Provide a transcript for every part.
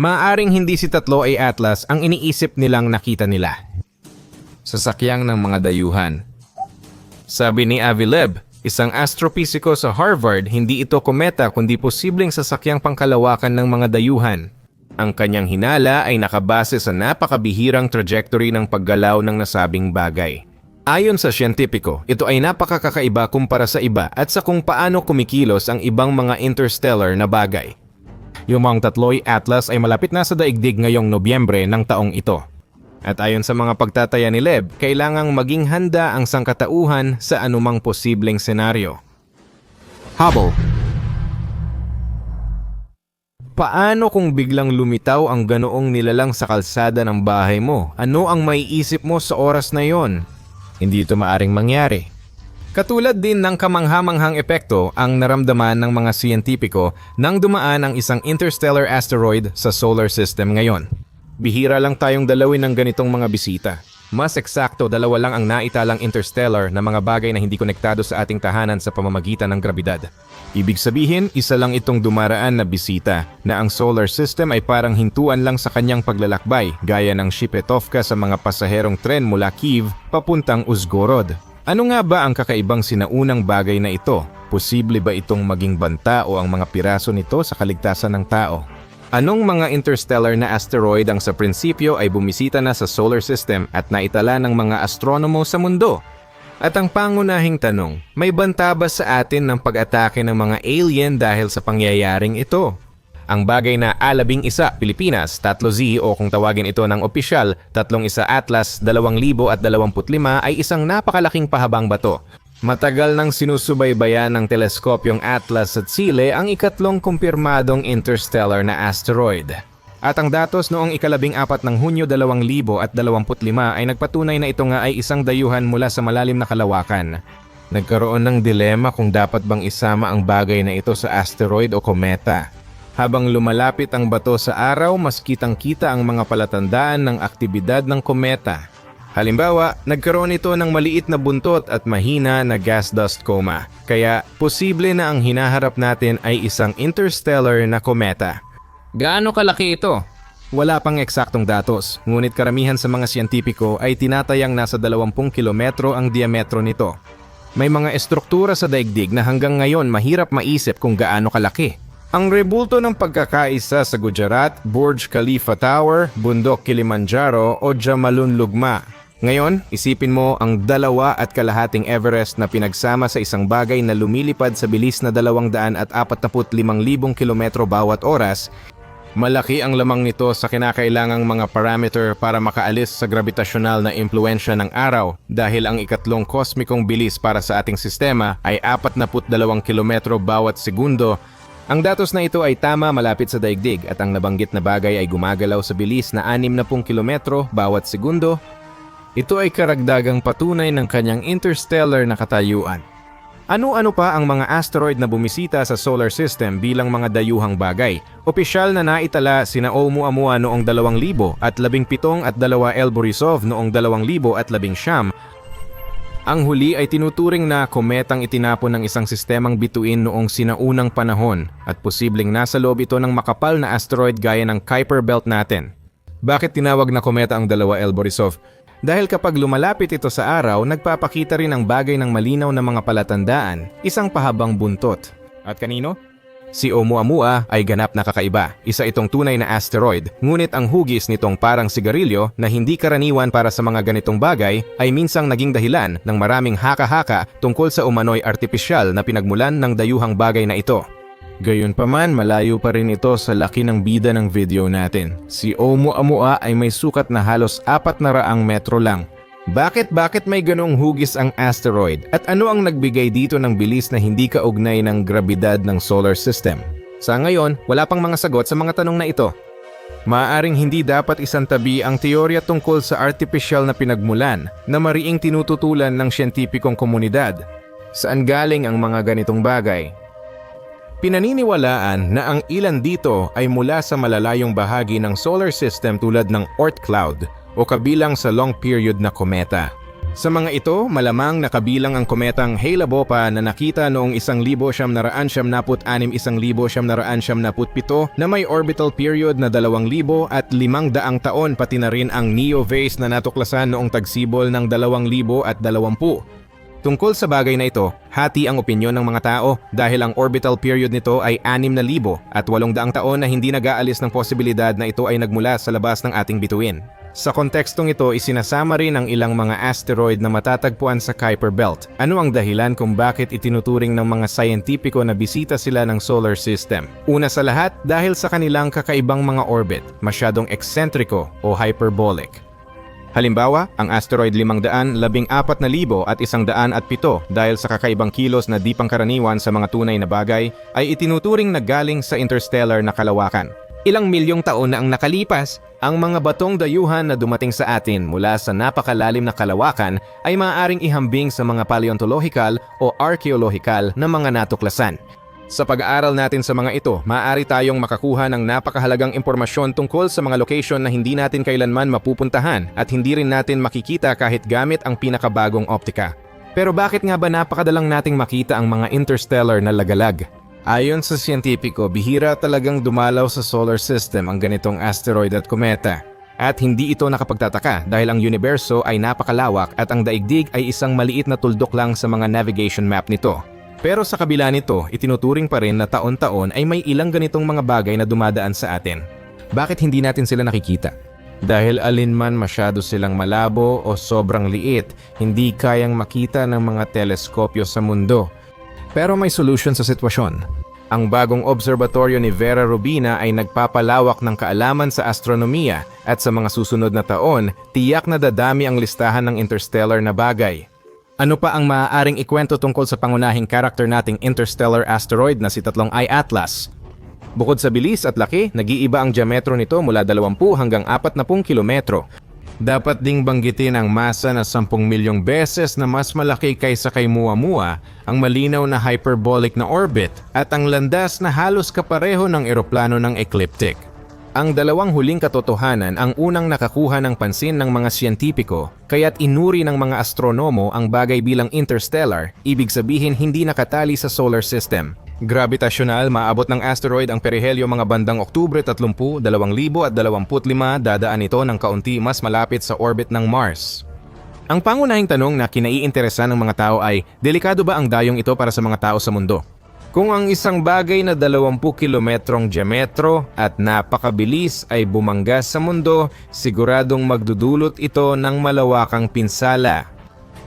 Maaaring hindi si tatlo ay Atlas ang iniisip nilang nakita nila. Sasakyang ng mga dayuhan. Sabi ni Avileb, isang astropisiko sa Harvard, hindi ito kometa kundi posibleng sasakyang pangkalawakan ng mga dayuhan. Ang kanyang hinala ay nakabase sa napakabihirang trajectory ng paggalaw ng nasabing bagay. Ayon sa siyentipiko, ito ay napakakakaiba kumpara sa iba at sa kung paano kumikilos ang ibang mga interstellar na bagay. Yung tatloy Atlas ay malapit na sa daigdig ngayong Nobyembre ng taong ito. At ayon sa mga pagtataya ni Leb, kailangang maging handa ang sangkatauhan sa anumang posibleng senaryo. Hubble Paano kung biglang lumitaw ang ganoong nilalang sa kalsada ng bahay mo? Ano ang maiisip mo sa oras na yon? Hindi ito maaring mangyari. Katulad din ng kamanghamanghang epekto ang naramdaman ng mga siyentipiko nang dumaan ang isang interstellar asteroid sa solar system ngayon. Bihira lang tayong dalawin ng ganitong mga bisita. Mas eksakto, dalawa lang ang naitalang interstellar na mga bagay na hindi konektado sa ating tahanan sa pamamagitan ng grabidad. Ibig sabihin, isa lang itong dumaraan na bisita na ang solar system ay parang hintuan lang sa kanyang paglalakbay gaya ng Shipetovka sa mga pasaherong tren mula Kiev papuntang Uzgorod. Ano nga ba ang kakaibang sinaunang bagay na ito? Posible ba itong maging banta o ang mga piraso nito sa kaligtasan ng tao? Anong mga interstellar na asteroid ang sa prinsipyo ay bumisita na sa solar system at naitala ng mga astronomo sa mundo? At ang pangunahing tanong, may banta ba sa atin ng pag-atake ng mga alien dahil sa pangyayaring ito? Ang bagay na Alabing Isa, Pilipinas, 3Z o kung tawagin ito ng opisyal, Tatlong Isa Atlas 2025 ay isang napakalaking pahabang bato. Matagal nang sinusubaybayan ng teleskopyong Atlas at Chile ang ikatlong kumpirmadong interstellar na asteroid. At ang datos noong ikalabing apat ng Hunyo 2025 ay nagpatunay na ito nga ay isang dayuhan mula sa malalim na kalawakan. Nagkaroon ng dilema kung dapat bang isama ang bagay na ito sa asteroid o kometa. Habang lumalapit ang bato sa araw, mas kitang-kita ang mga palatandaan ng aktibidad ng kometa. Halimbawa, nagkaroon ito ng maliit na buntot at mahina na gas dust coma. Kaya, posible na ang hinaharap natin ay isang interstellar na kometa. Gaano kalaki ito? Wala pang eksaktong datos, ngunit karamihan sa mga siyentipiko ay tinatayang nasa 20 kilometro ang diametro nito. May mga estruktura sa daigdig na hanggang ngayon mahirap maisip kung gaano kalaki. Ang rebulto ng pagkakaisa sa Gujarat, Burj Khalifa Tower, Bundok Kilimanjaro o Jamalun Lugma. Ngayon, isipin mo ang dalawa at kalahating Everest na pinagsama sa isang bagay na lumilipad sa bilis na 245,000 kilometro bawat oras. Malaki ang lamang nito sa kinakailangang mga parameter para makaalis sa gravitasyonal na impluensya ng araw dahil ang ikatlong kosmikong bilis para sa ating sistema ay 42 kilometro bawat segundo ang datos na ito ay tama malapit sa daigdig at ang nabanggit na bagay ay gumagalaw sa bilis na 60 kilometro bawat segundo. Ito ay karagdagang patunay ng kanyang interstellar na katayuan. Ano-ano pa ang mga asteroid na bumisita sa solar system bilang mga dayuhang bagay? Opisyal na naitala sina Oumuamua noong 2000 at 17 at 2 El Borisov noong 2000 at 11 ang huli ay tinuturing na kometang itinapon ng isang sistemang bituin noong sinaunang panahon at posibleng nasa loob ito ng makapal na asteroid gaya ng Kuiper Belt natin. Bakit tinawag na kometa ang dalawa El Borisov? Dahil kapag lumalapit ito sa araw, nagpapakita rin ang bagay ng malinaw na mga palatandaan, isang pahabang buntot. At kanino? Si Oumuamua ay ganap na kakaiba. Isa itong tunay na asteroid, ngunit ang hugis nitong parang sigarilyo na hindi karaniwan para sa mga ganitong bagay ay minsang naging dahilan ng maraming haka-haka tungkol sa umano'y artipisyal na pinagmulan ng dayuhang bagay na ito. Gayunpaman, malayo pa rin ito sa laki ng bida ng video natin. Si Oumuamua ay may sukat na halos apat na raang metro lang bakit bakit may ganong hugis ang asteroid at ano ang nagbigay dito ng bilis na hindi kaugnay ng grabidad ng solar system? Sa ngayon, wala pang mga sagot sa mga tanong na ito. Maaring hindi dapat isantabi ang teorya tungkol sa artificial na pinagmulan na mariing tinututulan ng siyentipikong komunidad. Saan galing ang mga ganitong bagay? Pinaniniwalaan na ang ilan dito ay mula sa malalayong bahagi ng solar system tulad ng Oort cloud o kabilang sa long period na kometa. Sa mga ito, malamang nakabilang ang kometang Hale-Bopp na nakita noong 1976 1977 na may orbital period na 2,000 at 500 taon pati na rin ang Neo vase na natuklasan noong tagsibol ng 2,000 at 20. Tungkol sa bagay na ito, hati ang opinyon ng mga tao dahil ang orbital period nito ay 6,000 at 800 taon na hindi nag-aalis ng posibilidad na ito ay nagmula sa labas ng ating bituin. Sa kontekstong ito, isinasama rin ang ilang mga asteroid na matatagpuan sa Kuiper Belt. Ano ang dahilan kung bakit itinuturing ng mga sayentipiko na bisita sila ng solar system? Una sa lahat, dahil sa kanilang kakaibang mga orbit, masyadong eksentriko o hyperbolic. Halimbawa, ang asteroid 500, 14,000 at 107 dahil sa kakaibang kilos na di pangkaraniwan sa mga tunay na bagay ay itinuturing na galing sa interstellar na kalawakan. Ilang milyong taon na ang nakalipas, ang mga batong dayuhan na dumating sa atin mula sa napakalalim na kalawakan ay maaaring ihambing sa mga paleontological o archaeological na mga natuklasan. Sa pag-aaral natin sa mga ito, maaari tayong makakuha ng napakahalagang impormasyon tungkol sa mga location na hindi natin kailanman mapupuntahan at hindi rin natin makikita kahit gamit ang pinakabagong optika. Pero bakit nga ba napakadalang nating makita ang mga interstellar na lagalag? Ayon sa siyentipiko, bihira talagang dumalaw sa solar system ang ganitong asteroid at kometa. At hindi ito nakapagtataka dahil ang universo ay napakalawak at ang daigdig ay isang maliit na tuldok lang sa mga navigation map nito. Pero sa kabila nito, itinuturing pa rin na taon-taon ay may ilang ganitong mga bagay na dumadaan sa atin. Bakit hindi natin sila nakikita? Dahil alinman masyado silang malabo o sobrang liit, hindi kayang makita ng mga teleskopyo sa mundo. Pero may solution sa sitwasyon. Ang bagong obserbatoryo ni Vera Rubina ay nagpapalawak ng kaalaman sa astronomiya at sa mga susunod na taon, tiyak na dadami ang listahan ng interstellar na bagay. Ano pa ang maaaring ikwento tungkol sa pangunahing karakter nating interstellar asteroid na si Tatlong Eye Atlas? Bukod sa bilis at laki, nag-iiba ang diametro nito mula 20 hanggang 40 kilometro. Dapat ding banggitin ang masa na 10 milyong beses na mas malaki kaysa kay Muamua, ang malinaw na hyperbolic na orbit, at ang landas na halos kapareho ng eroplano ng ecliptic. Ang dalawang huling katotohanan ang unang nakakuha ng pansin ng mga siyentipiko, kaya't inuri ng mga astronomo ang bagay bilang interstellar, ibig sabihin hindi nakatali sa solar system. Gravitasyonal, maabot ng asteroid ang perihelyo mga bandang Oktubre 30, 2025 dadaan ito ng kaunti mas malapit sa orbit ng Mars. Ang pangunahing tanong na kinaiinteresan ng mga tao ay, delikado ba ang dayong ito para sa mga tao sa mundo? Kung ang isang bagay na 20 kilometrong diametro at napakabilis ay bumangga sa mundo, siguradong magdudulot ito ng malawakang pinsala.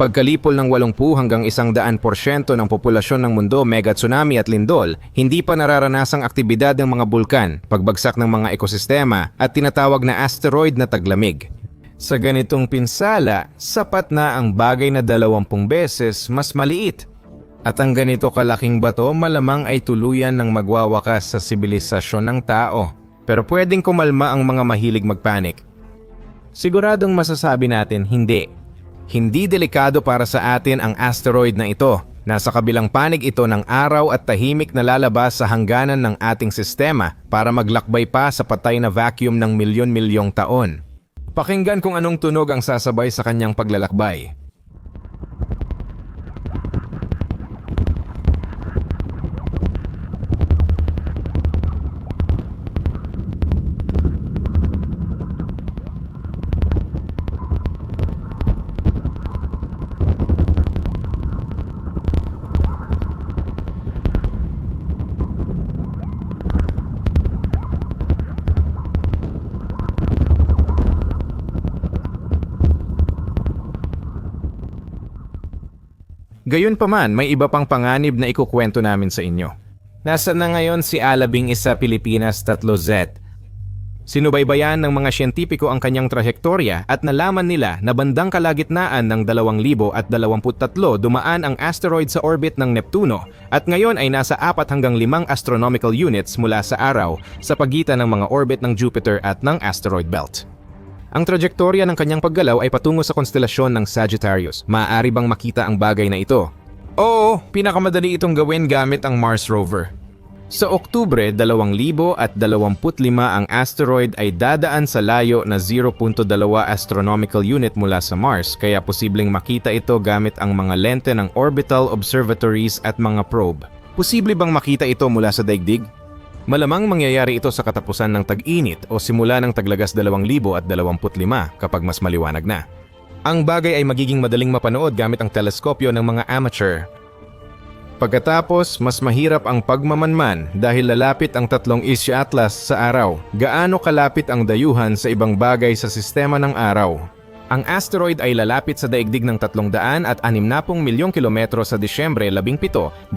Pagkalipol ng 80 hanggang 100% ng populasyon ng mundo, mega tsunami at lindol, hindi pa nararanasang aktibidad ng mga bulkan, pagbagsak ng mga ekosistema at tinatawag na asteroid na taglamig. Sa ganitong pinsala, sapat na ang bagay na 20 beses mas maliit. At ang ganito kalaking bato malamang ay tuluyan ng magwawakas sa sibilisasyon ng tao. Pero pwedeng kumalma ang mga mahilig magpanik. Siguradong masasabi natin hindi. Hindi delikado para sa atin ang asteroid na ito. Nasa kabilang panig ito ng araw at tahimik na lalabas sa hangganan ng ating sistema para maglakbay pa sa patay na vacuum ng milyon-milyong taon. Pakinggan kung anong tunog ang sasabay sa kanyang paglalakbay. Gayunpaman, may iba pang panganib na ikukwento namin sa inyo. Nasa na ngayon si Alabing Isa Pilipinas 3Z. Sinubaybayan ng mga siyentipiko ang kanyang trahektorya at nalaman nila na bandang kalagitnaan ng 2023 dumaan ang asteroid sa orbit ng Neptuno at ngayon ay nasa 4 hanggang 5 astronomical units mula sa araw sa pagitan ng mga orbit ng Jupiter at ng asteroid belt. Ang trajektorya ng kanyang paggalaw ay patungo sa konstelasyon ng Sagittarius. Maaari bang makita ang bagay na ito? Oo, pinakamadali itong gawin gamit ang Mars rover. Sa Oktubre 2025 ang asteroid ay dadaan sa layo na 0.2 astronomical unit mula sa Mars kaya posibleng makita ito gamit ang mga lente ng orbital observatories at mga probe. Posible bang makita ito mula sa daigdig? Malamang mangyayari ito sa katapusan ng tag-init o simula ng taglagas 2025 kapag mas maliwanag na. Ang bagay ay magiging madaling mapanood gamit ang teleskopyo ng mga amateur Pagkatapos, mas mahirap ang pagmamanman dahil lalapit ang tatlong Isya Atlas sa araw. Gaano kalapit ang dayuhan sa ibang bagay sa sistema ng araw? Ang asteroid ay lalapit sa daigdig ng 300 at 60 milyong kilometro sa Disyembre 17, 2025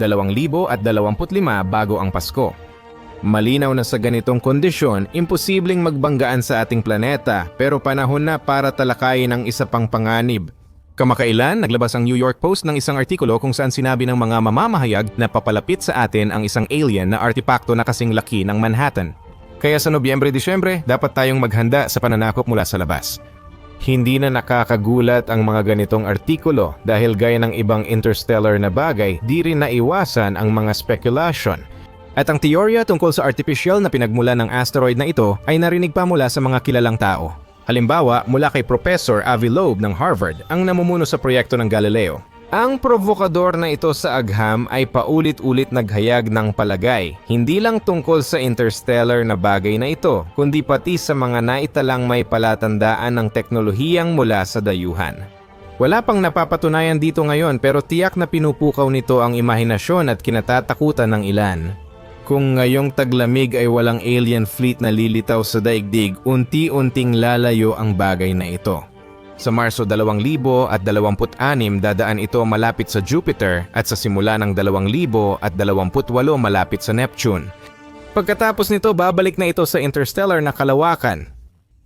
bago ang Pasko. Malinaw na sa ganitong kondisyon, imposibleng magbanggaan sa ating planeta pero panahon na para talakayin ang isa pang panganib, Kamakailan, naglabas ang New York Post ng isang artikulo kung saan sinabi ng mga mamamahayag na papalapit sa atin ang isang alien na artipakto na kasing laki ng Manhattan. Kaya sa Nobyembre-Disyembre, dapat tayong maghanda sa pananakop mula sa labas. Hindi na nakakagulat ang mga ganitong artikulo dahil gaya ng ibang interstellar na bagay, di rin naiwasan ang mga speculation. At ang teorya tungkol sa artificial na pinagmula ng asteroid na ito ay narinig pa mula sa mga kilalang tao. Halimbawa, mula kay Professor Avi Loeb ng Harvard ang namumuno sa proyekto ng Galileo. Ang provokador na ito sa agham ay paulit-ulit naghayag ng palagay, hindi lang tungkol sa interstellar na bagay na ito, kundi pati sa mga naitalang may palatandaan ng teknolohiyang mula sa dayuhan. Wala pang napapatunayan dito ngayon pero tiyak na pinupukaw nito ang imahinasyon at kinatatakutan ng ilan. Kung ngayong taglamig ay walang alien fleet na lilitaw sa daigdig, unti-unting lalayo ang bagay na ito. Sa Marso 2026 dadaan ito malapit sa Jupiter at sa simula ng 2028 malapit sa Neptune. Pagkatapos nito babalik na ito sa interstellar na kalawakan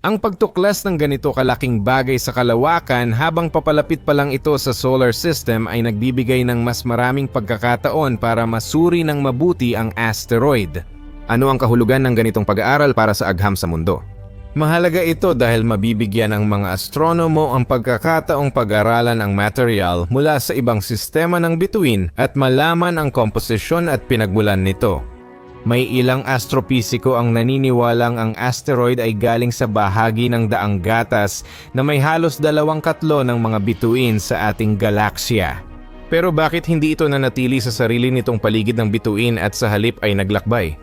ang pagtuklas ng ganito kalaking bagay sa kalawakan habang papalapit pa lang ito sa solar system ay nagbibigay ng mas maraming pagkakataon para masuri ng mabuti ang asteroid. Ano ang kahulugan ng ganitong pag-aaral para sa agham sa mundo? Mahalaga ito dahil mabibigyan ng mga astronomo ang pagkakataong pag-aralan ang material mula sa ibang sistema ng bituin at malaman ang komposisyon at pinagmulan nito. May ilang astropisiko ang naniniwalang ang asteroid ay galing sa bahagi ng daang gatas na may halos dalawang katlo ng mga bituin sa ating galaksya. Pero bakit hindi ito nanatili sa sarili nitong paligid ng bituin at sa halip ay naglakbay?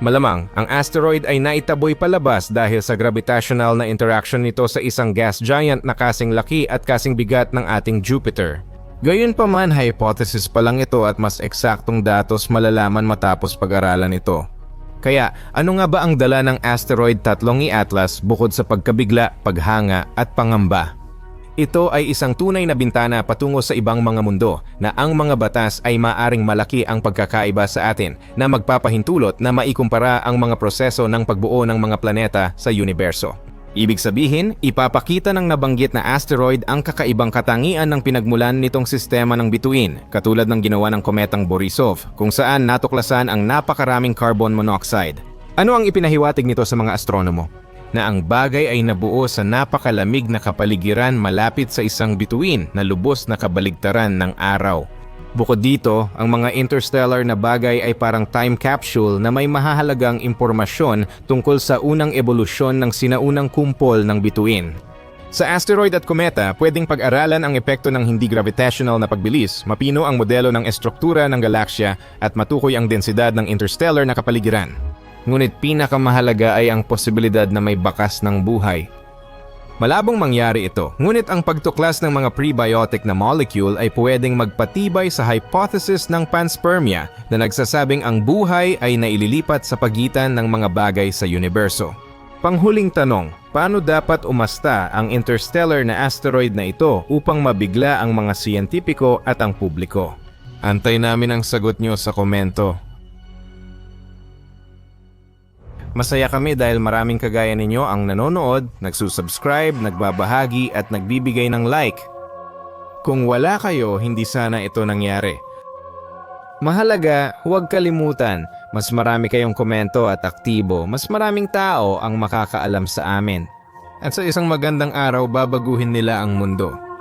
Malamang, ang asteroid ay naitaboy palabas dahil sa gravitational na interaction nito sa isang gas giant na kasing laki at kasing bigat ng ating Jupiter. Gayunpaman, hypothesis pa lang ito at mas eksaktong datos malalaman matapos pag-aralan ito. Kaya, ano nga ba ang dala ng asteroid tatlong i-atlas bukod sa pagkabigla, paghanga at pangamba? Ito ay isang tunay na bintana patungo sa ibang mga mundo na ang mga batas ay maaring malaki ang pagkakaiba sa atin na magpapahintulot na maikumpara ang mga proseso ng pagbuo ng mga planeta sa universo. Ibig sabihin, ipapakita ng nabanggit na asteroid ang kakaibang katangian ng pinagmulan nitong sistema ng bituin, katulad ng ginawa ng kometang Borisov, kung saan natuklasan ang napakaraming carbon monoxide. Ano ang ipinahiwatig nito sa mga astronomo? Na ang bagay ay nabuo sa napakalamig na kapaligiran malapit sa isang bituin na lubos na kabaligtaran ng araw. Bukod dito, ang mga interstellar na bagay ay parang time capsule na may mahahalagang impormasyon tungkol sa unang ebolusyon ng sinaunang kumpol ng bituin. Sa asteroid at kometa, pwedeng pag-aralan ang epekto ng hindi gravitational na pagbilis, mapino ang modelo ng estruktura ng galaksya at matukoy ang densidad ng interstellar na kapaligiran. Ngunit pinakamahalaga ay ang posibilidad na may bakas ng buhay Malabong mangyari ito, ngunit ang pagtuklas ng mga prebiotic na molecule ay pwedeng magpatibay sa hypothesis ng panspermia na nagsasabing ang buhay ay naililipat sa pagitan ng mga bagay sa universo. Panghuling tanong, paano dapat umasta ang interstellar na asteroid na ito upang mabigla ang mga siyentipiko at ang publiko? Antay namin ang sagot nyo sa komento. Masaya kami dahil maraming kagaya ninyo ang nanonood, nagsusubscribe, nagbabahagi at nagbibigay ng like. Kung wala kayo, hindi sana ito nangyari. Mahalaga, huwag kalimutan, mas marami kayong komento at aktibo, mas maraming tao ang makakaalam sa amin. At sa isang magandang araw, babaguhin nila ang mundo.